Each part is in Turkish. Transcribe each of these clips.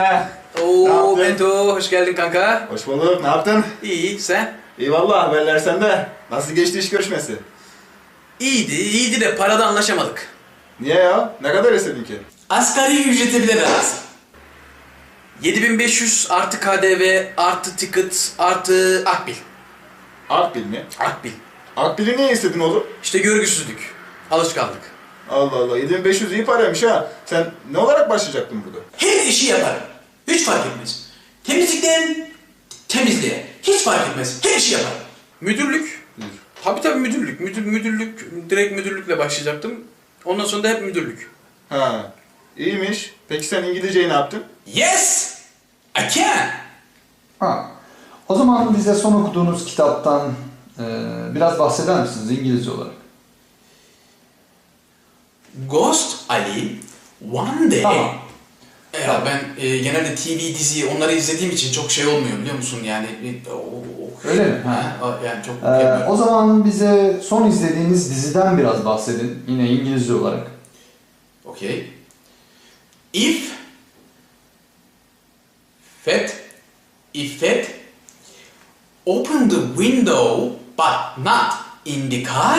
kanka. Ne Oo yaptın? Beto hoş geldin kanka. Hoş bulduk. Ne yaptın? İyi sen? İyi valla haberler sende. Nasıl geçti iş görüşmesi? İyiydi iyiydi de parada anlaşamadık. Niye ya? Ne kadar istedin ki? Asgari ücrete bile razı. 7500 artı KDV artı ticket artı akbil. Akbil mi? Akbil. Akbil'i niye istedin oğlum? İşte görgüsüzlük. Alışkanlık. Allah Allah 7500 iyi paraymış ha. Sen ne olarak başlayacaktın burada? Her işi yaparım. Hiç fark etmez. Temizlikten temizliğe. Hiç fark etmez. Her işi yaparım. Müdürlük. Tabii tabii müdürlük. Müdür, müdürlük. Direkt müdürlükle başlayacaktım. Ondan sonra da hep müdürlük. Ha. İyiymiş. Peki sen İngilizceyi ne yaptın? Yes! I can! Ha. O zaman bize son okuduğunuz kitaptan e, biraz bahseder misiniz İngilizce olarak? Ghost Ali one day... Tamam. Ya ben e, genelde TV dizi onları izlediğim için çok şey olmuyor biliyor musun yani. e, o- o- Öyle mi? Ha, yani çok Ee, okuyamıyorum. o zaman bize son izlediğiniz diziden biraz bahsedin. Yine İngilizce olarak. Okay. If Fat if Fat open the window but not in the car,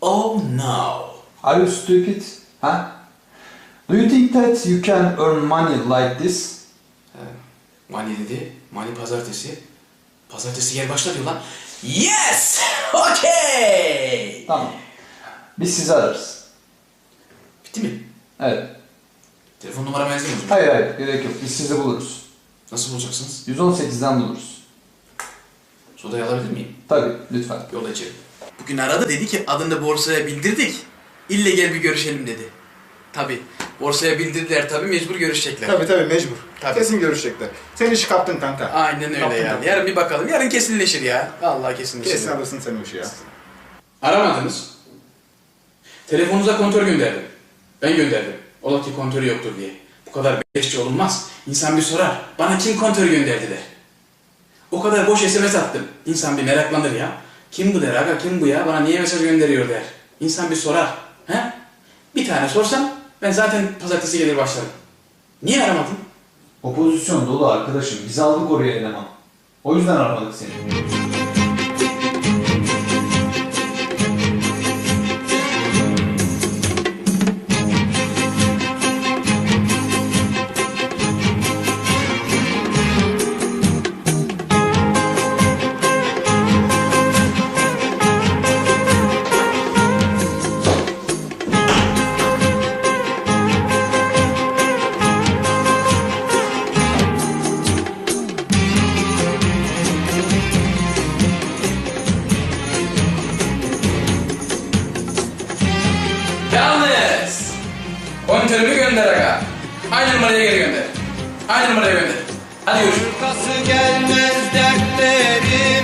oh no. Are you stupid? Ha? Do you think that you can earn money like this? Mani dedi. Mani pazartesi. Pazartesi yer başla diyor lan. Yes! Okay! Tamam. Biz sizi ararız. Bitti mi? Evet. Telefon numaramı yazayım mı? Hayır hayır gerek yok. Biz sizi buluruz. Nasıl bulacaksınız? 118'den buluruz. Sodayı alabilir miyim? Tabii lütfen. Yolda içerim. Bugün aradı dedi ki adını borsaya bildirdik. İlle gel bir görüşelim dedi. Tabi borsaya bildirdiler tabi mecbur görüşecekler. Tabii tabii mecbur. Tabii. Kesin görüşecekler. Sen işi kaptın kanka. Aynen öyle Kaptın, yani. kaptın. Yarın bir bakalım. Yarın kesinleşir ya. Vallahi kesinleşir. Kesin alırsın sen o işi ya. Aramadınız. Telefonunuza kontör gönderdim. Ben gönderdim. Ola ki kontörü yoktur diye. Bu kadar beşçi olunmaz. İnsan bir sorar. Bana kim kontör gönderdi der. O kadar boş SMS attım. İnsan bir meraklanır ya. Kim bu der aga kim bu ya? Bana niye mesaj gönderiyor der. İnsan bir sorar. He? Bir tane sorsam ben zaten pazartesi gelir başlarım. Niye aramadın? Opozisyon dolu arkadaşım. Biz aldık oraya eleman. O yüzden aramadık seni. Kontörümü gönder aga. Aynı numaraya geri gönder. Aynı numaraya gönder. Hadi görüşürüz. Arkası gelmez dertleri